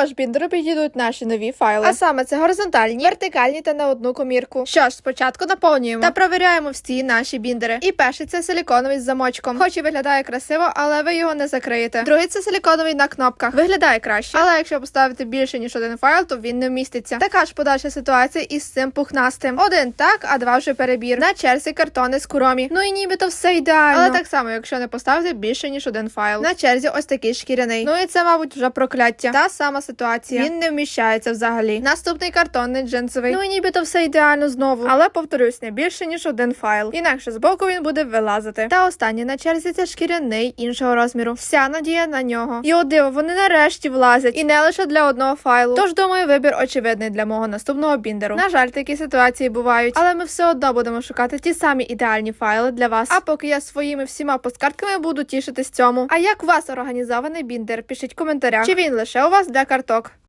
також біндеру підійдуть наші нові файли. А саме це горизонтальні, вертикальні та на одну комірку. Що ж, спочатку наповнюємо та провіряємо всі наші біндери. І перший це силіконовий з замочком. Хоч і виглядає красиво, але ви його не закриєте. Другий це силіконовий на кнопках. Виглядає краще. Але якщо поставити більше ніж один файл, то він не вміститься. Така ж подальша ситуація із цим пухнастим. Один так, а два вже перебір. На черзі картони з куромі. Ну і нібито все ідеально. Але так само, якщо не поставити більше ніж один файл. На черзі ось такий шкіряний. Ну і це, мабуть, вже прокляття. Та сама ситуація. Він не вміщається взагалі. Наступний картонний джинсовий. Ну і нібито все ідеально знову. Але повторюсь, не більше ніж один файл. Інакше збоку він буде вилазити. Та останній на черзі це шкіряний іншого розміру. Вся надія на нього. І от диво, вони нарешті влазять. І не лише для одного файлу. Тож думаю, вибір очевидний для мого наступного біндеру. На жаль, такі ситуації бувають, але ми все одно будемо шукати ті самі ідеальні файли для вас. А поки я своїми всіма посткартками буду тішитись цьому. А як у вас організований біндер? Пишіть в коментарях. Чи він лише у вас для карток?